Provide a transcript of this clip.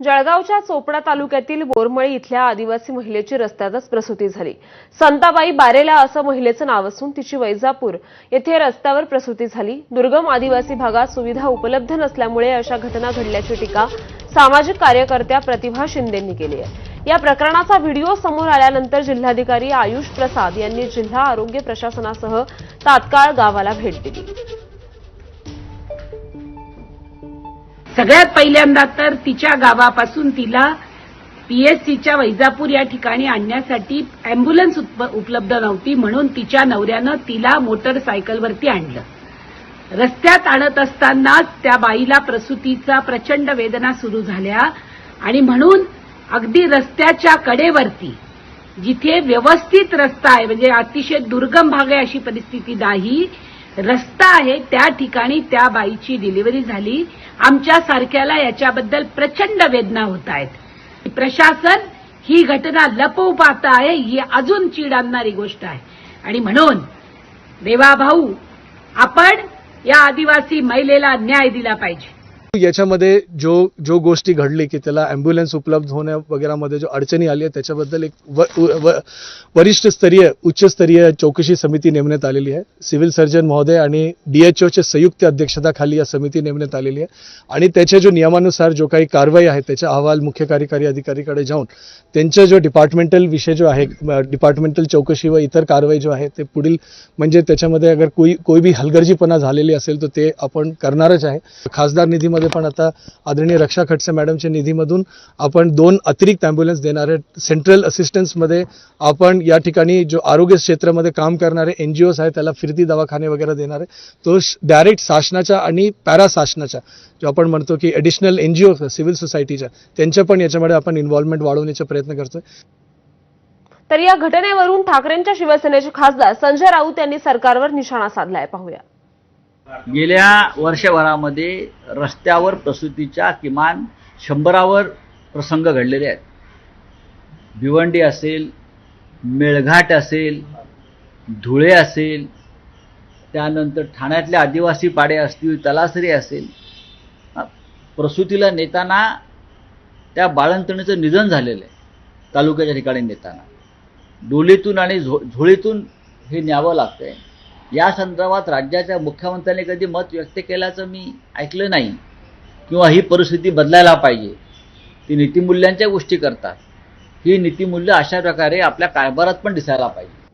जळगावच्या चोपडा तालुक्यातील बोरमळी इथल्या आदिवासी महिलेची रस्त्यातच प्रसूती झाली. संताबाई बारेला असं महिलेचं नाव असून तिची वैजापूर येथे रस्त्यावर प्रसूती झाली. दुर्गम आदिवासी भागात सुविधा उपलब्ध नसल्यामुळे अशा घटना घडल्याची टीका सामाजिक कार्यकर्त्या प्रतिभा शिंदेंनी केली आहे. या प्रकरणाचा व्हिडिओ समोर आल्यानंतर जिल्हाधिकारी आयुष प्रसाद यांनी जिल्हा आरोग्य प्रशासनासह तात्काळ गावाला भेट दिली. सगळ्यात पहिल्यांदा तर तिच्या गावापासून तिला पीएससीच्या वैजापूर या ठिकाणी आणण्यासाठी अँब्युलन्स उप- उपलब्ध नव्हती म्हणून तिच्या नवऱ्यानं तिला मोटरसायकलवरती आणलं. रस्त्यात आणत असतानाच त्या बाईला प्रसूतीचा प्रचंड वेदना सुरू झाल्या आणि म्हणून अगदी रस्त्याच्या कडेवरती जिथे व्यवस्थित रस्ता आहे म्हणजे अतिशय दुर्गम भाग आहे अशी परिस्थिती नाही रस्ता आहे त्या ठिकाणी त्या बाईची डिलिव्हरी झाली. आमच्या सारख्याला याच्याबद्दल प्रचंड वेदना होत आहेत. प्रशासन ही घटना लपवू पाहत आहे ही अजून चीड आणणारी गोष्ट आहे. आणि म्हणून देवा भाऊ आपण या आदिवासी महिलेला न्याय दिला पाहिजे. याच्यामध्ये जो जो गोष्टी घडली की त्याला ॲम्ब्युलन्स उपलब्ध होण्या वगैरेमध्ये जो अडचणी आली आहे त्याच्याबद्दल एक व, व, वरिष्ठ स्तरीय उच्चस्तरीय चौकशी समिती नेमण्यात आलेली आहे. सिव्हिल सर्जन महोदय आणि डी एच डीएचओच्या संयुक्त अध्यक्षताखाली या समिती नेमण्यात आलेली आहे. आणि त्याच्या जो नियमानुसार जो काही कारवाई आहे त्याचा अहवाल मुख्य कार्यकारी अधिकारीकडे जाऊन त्यांचा जो डिपार्टमेंटल विषय जो आहे डिपार्टमेंटल चौकशी व इतर कारवाई जो आहे ते पुढील म्हणजे त्याच्यामध्ये अगर कोई कोई भी हलगर्जीपणा झालेली असेल तर ते आपण करणारच आहे. खासदार निधीमध्ये पण आता आदरणीय रक्षा खडसे मॅडमच्या निधीमधून आपण दोन अतिरिक्त ॲम्ब्युलन्स देणारे सेंट्रल असिस्टन्समध्ये आपण या ठिकाणी जो आरोग्य क्षेत्रामध्ये काम करणारे एन जी ओज आहेत त्याला फिरती दवाखाने वगैरे देणार आहे तो डायरेक्ट शासनाच्या आणि पॅरा शासनाच्या जो आपण म्हणतो की additional N G O civil सोसायटीच्या त्यांच्या पण याच्यामध्ये आपण इन्व्हॉल्वमेंट वाढवण्याचा प्रयत्न करतोय. तर या घटनेवरून ठाकरेंच्या शिवसेनेचे खासदार संजय राऊत यांनी सरकारवर निशाणा साधलाय. पाहूया. गेल्या वर्षभरामध्ये रस्त्यावर प्रसूतीच्या किमान शंभरावर प्रसंग घडलेले आहेत. भिवंडी असेल मेळघाट असेल धुळे असेल त्यानंतर ठाण्यातले आदिवासी पाडे असतील तलासरी असेल प्रसूतीला नेताना त्या बाळंतणीचं निधन झालेलं आहे तालुक्याच्या ठिकाणी नेताना. डोलीतून आणि झो झोळीतून हे न्यावं लागतंय. या संदर्भात राज्याच्या मुख्यमंत्र्यांनी कधी मत व्यक्त केल्याचं मी ऐकलं नाही. किंवा ही परिस्थिती बदलायला पाहिजे. ती नीतिमूल्यांच्या गोष्टी करतात. ही नीतिमूल्य अशा प्रकारे आपल्या कारभारात पण दिसायला पाहिजे.